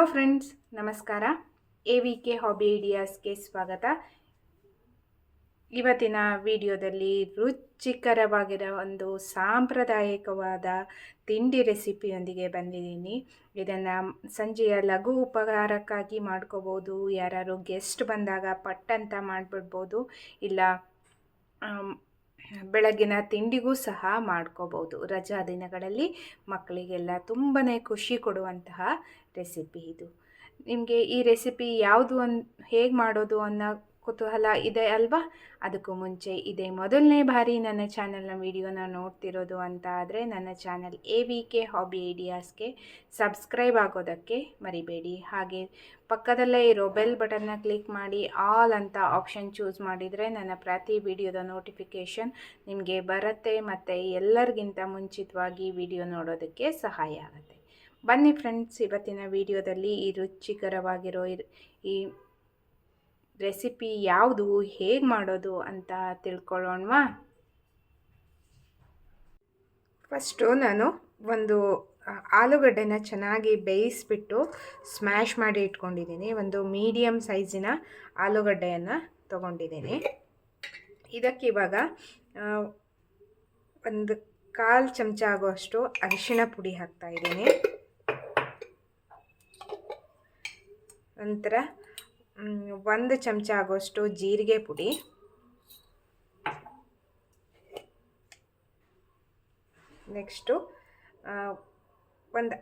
Hello friends ನಮಸ್ಕಾರ. A V K hobby ಐಡಿಯಾಸ್ಗೆ ಸ್ವಾಗತ. ಇವತ್ತಿನ ವಿಡಿಯೋದಲ್ಲಿ ರುಚಿಕರವಾಗಿರೋ ಒಂದು ಸಾಂಪ್ರದಾಯಿಕವಾದ ತಿಂಡಿ ರೆಸಿಪಿಯೊಂದಿಗೆ ಬಂದಿದ್ದೀನಿ. ಇದನ್ನು ಸಂಜೆಯ ಲಘು ಉಪಹಾರಕ್ಕಾಗಿ ಮಾಡ್ಕೋಬೋದು ಯಾರು ಗೆಸ್ಟ್ ಬಂದಾಗ ಪಟ್ಟಂತ ಮಾಡಿಬಿಡ್ಬೋದು, ಇಲ್ಲ ಬೆಳಗಿನ ತಿಂಡಿಗೂ ಸಹ ಮಾಡ್ಕೋಬೋದು. ರಜಾ ದಿನಗಳಲ್ಲಿ ಮಕ್ಕಳಿಗೆಲ್ಲ ತುಂಬಾ ಖುಷಿ ಕೊಡುವಂತಹ ರೆಸಿಪಿ ಇದು. ನಿಮಗೆ ಈ ರೆಸಿಪಿ ಯಾವುದು ಅನ್, ಹೇಗೆ ಮಾಡೋದು ಅನ್ನೋ ಕುತೂಹಲ ಇದೆ ಅಲ್ವಾ? ಅದಕ್ಕೂ ಮುಂಚೆ ಇದೇ ಮೊದಲನೇ ಬಾರಿ ನನ್ನ ಚಾನಲ್ನ ವಿಡಿಯೋನ ನೋಡ್ತಿರೋದು ಅಂತ ಆದರೆ ನನ್ನ channel A V K hobby ಐಡಿಯಾಸ್ಗೆ subscribe ಆಗೋದಕ್ಕೆ ಮರಿಬೇಡಿ. ಹಾಗೆ ಪಕ್ಕದಲ್ಲೇ ಇರೋ ಬೆಲ್ ಬಟನ್ನ ಕ್ಲಿಕ್ ಮಾಡಿ ಆಲ್ ಅಂತ ಆಪ್ಷನ್ ಚೂಸ್ ಮಾಡಿದರೆ ನನ್ನ ಪ್ರತಿ ವಿಡಿಯೋದ ನೋಟಿಫಿಕೇಷನ್ ನಿಮಗೆ ಬರುತ್ತೆ ಮತ್ತು ಎಲ್ಲರಿಗಿಂತ ಮುಂಚಿತವಾಗಿ ವಿಡಿಯೋ ನೋಡೋದಕ್ಕೆ ಸಹಾಯ ಆಗುತ್ತೆ. ಬನ್ನಿ ಫ್ರೆಂಡ್ಸ್, ಇವತ್ತಿನ ವಿಡಿಯೋದಲ್ಲಿ ಈ ರುಚಿಕರವಾಗಿರೋ ಈ ರೆಸಿಪಿ ಯಾವುದು, ಹೇಗೆ ಮಾಡೋದು ಅಂತ ತಿಳ್ಕೊಳ್ಳೋಣವಾ? ಫಸ್ಟು ನಾನು ಒಂದು ಆಲೂಗಡ್ಡೆನ ಚೆನ್ನಾಗಿ ಬೇಯಿಸ್ಬಿಟ್ಟು ಸ್ಮ್ಯಾಶ್ ಮಾಡಿ ಇಟ್ಕೊಂಡಿದ್ದೀನಿ. ಒಂದು ಮೀಡಿಯಮ್ ಸೈಜಿನ ಆಲೂಗಡ್ಡೆಯನ್ನು ತೊಗೊಂಡಿದ್ದೀನಿ. ಇದಕ್ಕೆ ಇವಾಗ ಒಂದು ಕಾಲು ಚಮಚ ಆಗುವಷ್ಟು ಅರಿಶಿಣ ಪುಡಿ ಹಾಕ್ತಾ ಇದ್ದೀನಿ ನಂತರ ಒಂದು ಚಮಚ ಆಗೋಷ್ಟು ಜೀರಿಗೆ ಪುಡಿ. ನೆಕ್ಸ್ಟು ಒಂದು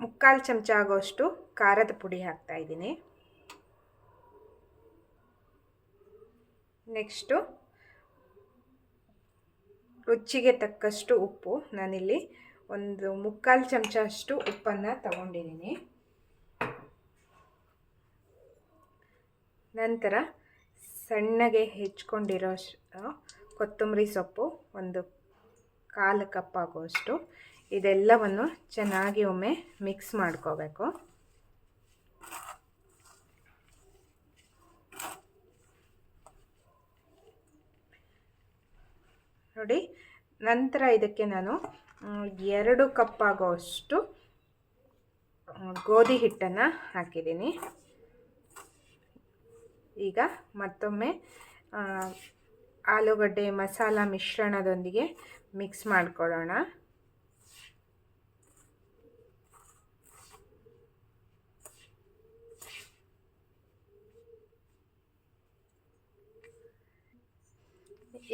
ಮುಕ್ಕಾಲು ಚಮಚ ಆಗೋಷ್ಟು ಖಾರದ ಪುಡಿ ಹಾಕ್ತಾ ಇದ್ದೀನಿ. ನೆಕ್ಸ್ಟು, ರುಚಿಗೆ ತಕ್ಕಷ್ಟು ಉಪ್ಪು. ನಾನಿಲ್ಲಿ ಒಂದು ಮುಕ್ಕಾಲು ಚಮಚ ಅಷ್ಟು ಉಪ್ಪನ್ನು ತಗೊಂಡಿದ್ದೀನಿ. ನಂತರ ಸಣ್ಣಗೆ ಹೆಚ್ಕೊಂಡಿರೋ ಕೊತ್ತಂಬರಿ ಸೊಪ್ಪು, ಒಂದು ಕಾಲು ಕಪ್ ಆಗುವಷ್ಟು. ಇದೆಲ್ಲವನ್ನು ಚೆನ್ನಾಗಿ ಒಮ್ಮೆ ಮಿಕ್ಸ್ ಮಾಡ್ಕೋಬೇಕು. ನೋಡಿ, ನಂತರ ಇದಕ್ಕೆ ನಾನು ಎರಡು ಕಪ್ ಆಗೋಷ್ಟು ಗೋಧಿ ಹಿಟ್ಟನ್ನು ಹಾಕಿದ್ದೀನಿ. ಈಗ ಮತ್ತೊಮ್ಮೆ ಆಲೂಗಡ್ಡೆ ಮಸಾಲ ಮಿಶ್ರಣದೊಂದಿಗೆ ಮಿಕ್ಸ್ ಮಾಡ್ಕೊಳ್ಳೋಣ.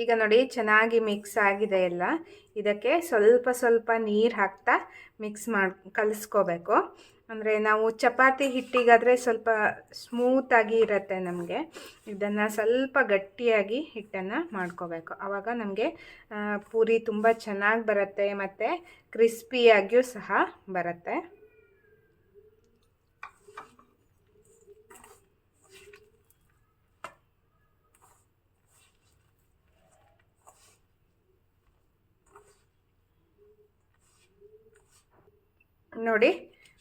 ಈಗ ನೋಡಿ ಚೆನ್ನಾಗಿ ಮಿಕ್ಸ್ ಆಗಿದೆ ಎಲ್ಲ. ಇದಕ್ಕೆ ಸ್ವಲ್ಪ ಸ್ವಲ್ಪ ನೀರು ಹಾಕ್ತಾ ಮಿಕ್ಸ್ ಮಾಡಿ, ಕಲಿಸ್ಕೋಬೇಕು. ಅಂದರೆ ನಾವು ಚಪಾತಿ ಹಿಟ್ಟಿಗಾದರೆ ಸ್ವಲ್ಪ ಸ್ಮೂತಾಗಿ ಇರುತ್ತೆ ನಮಗೆ. ಇದನ್ನು ಸ್ವಲ್ಪ ಗಟ್ಟಿಯಾಗಿ ಹಿಟ್ಟನ್ನು ಮಾಡ್ಕೋಬೇಕು. ಆವಾಗ ನಮಗೆ ಪೂರಿ ತುಂಬ ಚೆನ್ನಾಗಿ ಬರುತ್ತೆ ಮತ್ತು ಕ್ರಿಸ್ಪಿಯಾಗಿಯೂ ಸಹ ಬರುತ್ತೆ. ನೋಡಿ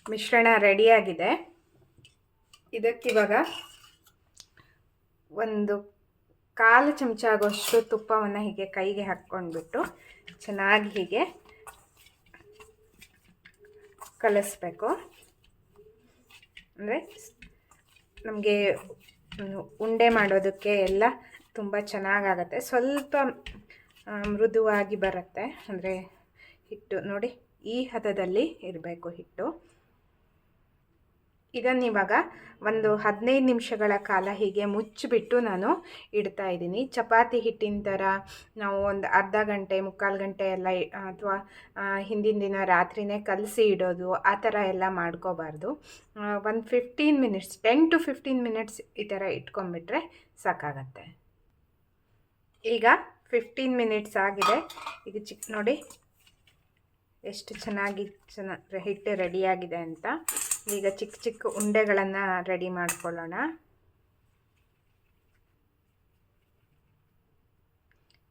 ಮಿಶ್ರಣ ರೆಡಿಯಾಗಿದೆ ಇದಕ್ಕಿವಾಗ ಒಂದು ಕಾಲು ಚಮಚ ಆಗೋಷ್ಟು ತುಪ್ಪವನ್ನು ಹೀಗೆ ಕೈಗೆ ಹಾಕ್ಕೊಂಡ್ಬಿಟ್ಟು ಚೆನ್ನಾಗಿ ಹೀಗೆ ಕಲಿಸ್ಬೇಕು. ಅಂದರೆ ನಮಗೆ ಉಂಡೆ ಮಾಡೋದಕ್ಕೆ ಎಲ್ಲ ತುಂಬ ಚೆನ್ನಾಗಾಗತ್ತೆ. ಸ್ವಲ್ಪ ಮೃದುವಾಗಿ ಬರುತ್ತೆ. ಅಂದರೆ ಹಿಟ್ಟು ನೋಡಿ, ಈ ಹದದಲ್ಲಿ ಇರಬೇಕು ಹಿಟ್ಟು. ಇದನ್ನಿವಾಗ ಒಂದು ಹದಿನೈದು ನಿಮಿಷಗಳ ಕಾಲ ಹೀಗೆ ಮುಚ್ಚಿಬಿಟ್ಟು ನಾನು ಇಡ್ತಾ ಇದ್ದೀನಿ. ಚಪಾತಿ ಹಿಟ್ಟಿನ ಥರ ನಾವು ಒಂದು ಅರ್ಧ ಗಂಟೆ, ಮುಕ್ಕಾಲು ಗಂಟೆ ಎಲ್ಲ ಅಥವಾ ಹಿಂದಿನ ದಿನ ರಾತ್ರಿನೇ ಕಲಸಿ ಇಡೋದು, ಆ ಥರ ಎಲ್ಲ ಮಾಡ್ಕೋಬಾರ್ದು. ಒಂದು fifteen minutes, ten to fifteen minutes ಈ ಥರ ಇಟ್ಕೊಂಡ್ಬಿಟ್ರೆ ಸಾಕಾಗತ್ತೆ. ಈಗ ಫಿಫ್ಟೀನ್ ಮಿನಿಟ್ಸ್ ಆಗಿದೆ. ಈಗ ಚಿಕ್ಕ ನೋಡಿ, ಎಷ್ಟು ಚೆನ್ನಾಗಿ, ಚೆನ್ನ ಹಿಟ್ಟು ರೆಡಿಯಾಗಿದೆ ಅಂತ. ಈಗ ಚಿಕ್ಕ ಚಿಕ್ಕ ಉಂಡೆಗಳನ್ನು ರೆಡಿ ಮಾಡ್ಕೊಳ್ಳೋಣ.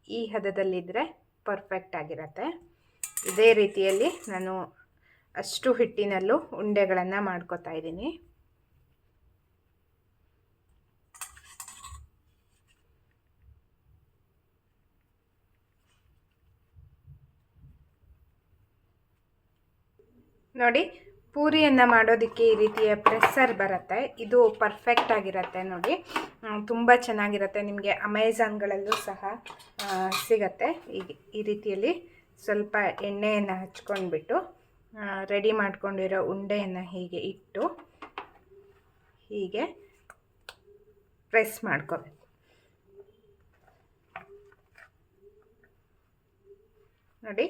ಈ ಹದದಲ್ಲಿದ್ದರೆ ಪರ್ಫೆಕ್ಟ್ ಆಗಿರತ್ತೆ. ಇದೇ ರೀತಿಯಲ್ಲಿ ನಾನು ಅಷ್ಟು ಹಿಟ್ಟಿನಲ್ಲೂ ಉಂಡೆಗಳನ್ನು ಮಾಡ್ಕೋತಾ ಇದ್ದೀನಿ. ನೋಡಿ ಪೂರಿಯನ್ನು ಮಾಡೋದಕ್ಕೆ ಈ ರೀತಿಯ ಪ್ರೆಸ್ಸರ್ ಬರುತ್ತೆ. ಇದು ಪರ್ಫೆಕ್ಟ್ ಆಗಿರುತ್ತೆ ನೋಡಿ. ತುಂಬ ಚೆನ್ನಾಗಿರುತ್ತೆ. ನಿಮಗೆ ಅಮೆಝಾನ್ಗಳಲ್ಲೂ ಸಹ ಸಿಗತ್ತೆ. ಈಗ ಈ ರೀತಿಯಲ್ಲಿ ಸ್ವಲ್ಪ ಎಣ್ಣೆಯನ್ನು ಹಚ್ಕೊಂಡ್ಬಿಟ್ಟು ರೆಡಿ ಮಾಡ್ಕೊಂಡಿರೋ ಉಂಡೆಯನ್ನು ಹೀಗೆ ಇಟ್ಟು, ಹೀಗೆ ಪ್ರೆಸ್ ಮಾಡ್ಕೋಬೇಕು. ನೋಡಿ.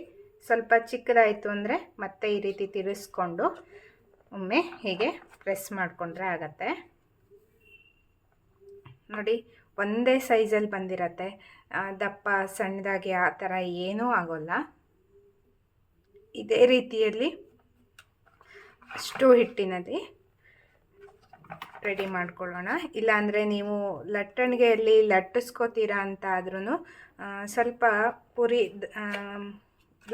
ಸ್ವಲ್ಪ ಚಿಕ್ಕದಾಯಿತು ಅಂದರೆ ಮತ್ತೆ ಈ ರೀತಿ ತಿರುಗಿಸ್ಕೊಂಡು ಒಮ್ಮೆ ಹೀಗೆ ಪ್ರೆಸ್ ಮಾಡಿಕೊಂಡ್ರೆ ಆಗತ್ತೆ. ನೋಡಿ, ಒಂದೇ ಸೈಜಲ್ಲಿ ಬಂದಿರತ್ತೆ. ದಪ್ಪ, ಸಣ್ಣದಾಗಿ ಆ ಥರ ಏನೂ ಆಗೋಲ್ಲ. ಇದೇ ರೀತಿಯಲ್ಲಿ ಅಷ್ಟು ಹಿಟ್ಟಿನಲ್ಲಿ ರೆಡಿ ಮಾಡ್ಕೊಳ್ಳೋಣ. ಇಲ್ಲಾಂದರೆ ನೀವು ಲಟ್ಟಣಿಗೆಯಲ್ಲಿ ಲಟ್ಟಿಸ್ಕೋತೀರಾ ಅಂತ ಆದ್ರೂ ಸ್ವಲ್ಪ ಪುರಿ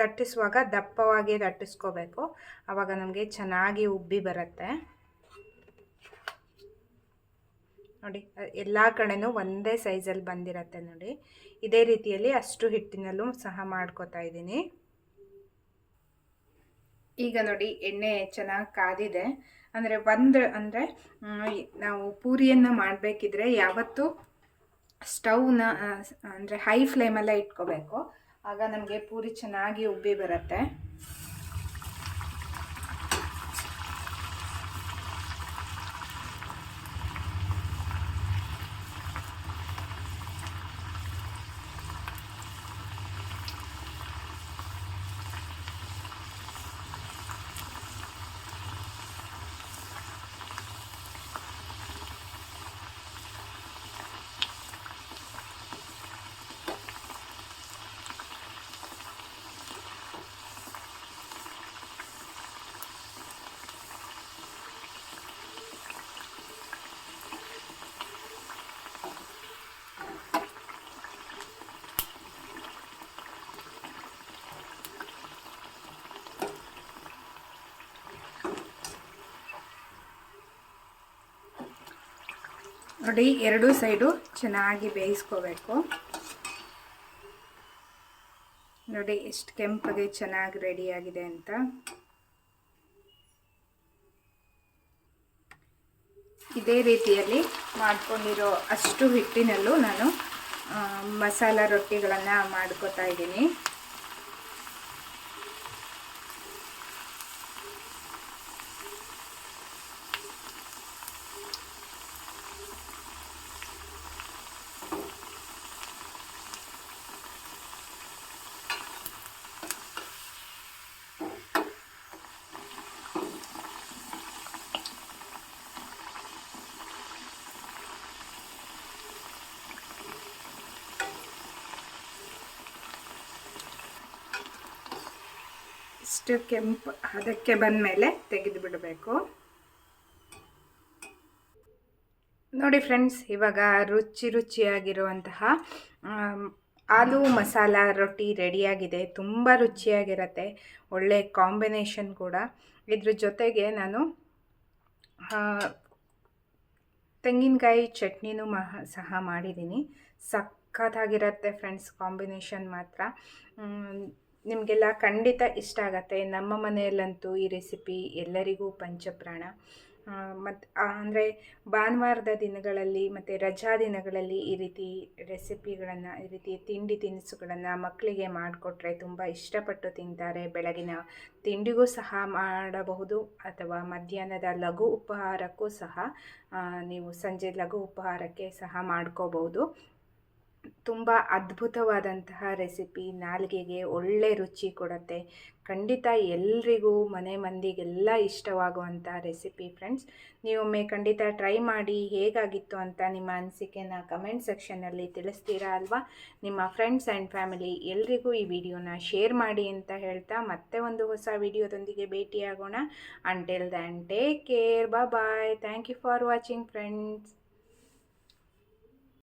ಲಟ್ಟಿಸುವಾಗ ದಪ್ಪವಾಗಿ ಲಟ್ಟಿಸ್ಕೋಬೇಕು. ಆವಾಗ ನಮಗೆ ಚೆನ್ನಾಗಿ ಉಬ್ಬಿ ಬರುತ್ತೆ. ನೋಡಿ, ಎಲ್ಲ ಕಡೆನೂ ಒಂದೇ ಸೈಜಲ್ಲಿ ಬಂದಿರತ್ತೆ ನೋಡಿ. ಇದೇ ರೀತಿಯಲ್ಲಿ ಅಷ್ಟು ಹಿಟ್ಟಿನಲ್ಲೂ ಸಹ ಮಾಡ್ಕೋತಾ ಇದ್ದೀನಿ. ಈಗ ನೋಡಿ, ಎಣ್ಣೆ ಚೆನ್ನಾಗಿ ಕಾದಿದೆ. ಅಂದರೆ ಒಂದು, ಅಂದರೆ ನಾವು ಪೂರಿಯನ್ನು ಮಾಡಬೇಕಿದ್ರೆ ಯಾವತ್ತೂ ಸ್ಟವ್ನ ಅಂದರೆ ಹೈ ಫ್ಲೇಮಲ್ಲೇ ಇಟ್ಕೋಬೇಕು. ಆಗ ನಮಗೆ ಪೂರಿ ಚೆನ್ನಾಗಿ ಉಬ್ಬಿ ಬರುತ್ತೆ. ನೋಡಿ, ಎರಡೂ ಸೈಡು ಚೆನ್ನಾಗಿ ಬೇಯಿಸ್ಕೋಬೇಕು. ನೋಡಿ, ಎಷ್ಟು ಕೆಂಪಗೆ ಚೆನ್ನಾಗಿ ರೆಡಿಯಾಗಿದೆ ಅಂತ. ಇದೇ ರೀತಿಯಲ್ಲಿ ಮಾಡ್ಕೊಂಡಿರೋ ಅಷ್ಟು ಹಿಟ್ಟಿನಲ್ಲೂ ನಾನು ಮಸಾಲ ರೊಟ್ಟಿಗಳನ್ನು ಮಾಡ್ಕೋತಾ ಇದ್ದೀನಿ. ಇಷ್ಟು ಕೆಂಪು, ಅದಕ್ಕೆ ಬಂದಮೇಲೆ ತೆಗೆದು ಬಿಡಬೇಕು. ನೋಡಿ ಫ್ರೆಂಡ್ಸ್, ಇವಾಗ ರುಚಿ ರುಚಿಯಾಗಿರುವಂತಹ ಆಲೂ ಮಸಾಲ ರೊಟ್ಟಿ ರೆಡಿಯಾಗಿದೆ. ತುಂಬ ರುಚಿಯಾಗಿರುತ್ತೆ. ಒಳ್ಳೆ ಕಾಂಬಿನೇಷನ್ ಕೂಡ. ಇದ್ರ ಜೊತೆಗೆ ನಾನು ತೆಂಗಿನಕಾಯಿ ಚಟ್ನಿನೂ ಮಹ, ಸಹ ಮಾಡಿದ್ದೀನಿ. ಸಖತ್ತಾಗಿರುತ್ತೆ ಫ್ರೆಂಡ್ಸ್, ಕಾಂಬಿನೇಷನ್ ಮಾತ್ರ. ನಿಮಗೆಲ್ಲ ಖಂಡಿತ ಇಷ್ಟ ಆಗತ್ತೆ. ನಮ್ಮ ಮನೆಯಲ್ಲಂತೂ ಈ ರೆಸಿಪಿ ಎಲ್ಲರಿಗೂ ಪಂಚಪ್ರಾಣ. ಮತ್ತು ಅಂದರೆ ಭಾನುವಾರದ ದಿನಗಳಲ್ಲಿ ಮತ್ತು ರಜಾ ದಿನಗಳಲ್ಲಿ ಈ ರೀತಿ ರೆಸಿಪಿಗಳನ್ನು, ಈ ರೀತಿ ತಿಂಡಿ ತಿನಿಸುಗಳನ್ನು ಮಕ್ಕಳಿಗೆ ಮಾಡಿಕೊಟ್ರೆ ತುಂಬ ಇಷ್ಟಪಟ್ಟು ತಿಂತಾರೆ. ಬೆಳಗಿನ ತಿಂಡಿಗೂ ಸಹ ಮಾಡಬಹುದು. ಅಥವಾ ಮಧ್ಯಾಹ್ನದ ಲಘು ಉಪಹಾರಕ್ಕೂ ಸಹ ನೀವು ಸಂಜೆ ಲಘು ಉಪಹಾರಕ್ಕೆ ಸಹ ಮಾಡ್ಕೋಬಹುದು. ತುಂಬ ಅದ್ಭುತವಾದಂತಹ ರೆಸಿಪಿ, ನಾಲಿಗೆಗೆ ಒಳ್ಳೆ ರುಚಿ ಕೊಡುತ್ತೆ. ಖಂಡಿತ ಎಲ್ರಿಗೂ, ಮನೆ ಮಂದಿಗೆಲ್ಲ ಇಷ್ಟವಾಗುವಂಥ ರೆಸಿಪಿ ಫ್ರೆಂಡ್ಸ್. ನೀವೊಮ್ಮೆ ಖಂಡಿತ ಟ್ರೈ ಮಾಡಿ ಹೇಗಾಗಿತ್ತು ಅಂತ ನಿಮ್ಮ ಅನಿಸಿಕೆನ ಕಮೆಂಟ್ ಸೆಕ್ಷನ್ನಲ್ಲಿ ತಿಳಿಸ್ತೀರಾ ಅಲ್ವಾ? ನಿಮ್ಮ ಫ್ರೆಂಡ್ಸ್ ಆ್ಯಂಡ್ ಫ್ಯಾಮಿಲಿ ಎಲ್ರಿಗೂ ಈ ವಿಡಿಯೋನ ಶೇರ್ ಮಾಡಿ ಅಂತ ಹೇಳ್ತಾ ಮತ್ತೆ ಒಂದು ಹೊಸ ವಿಡಿಯೋದೊಂದಿಗೆ ಭೇಟಿಯಾಗೋಣ. Until then take care bye thank you for watching friends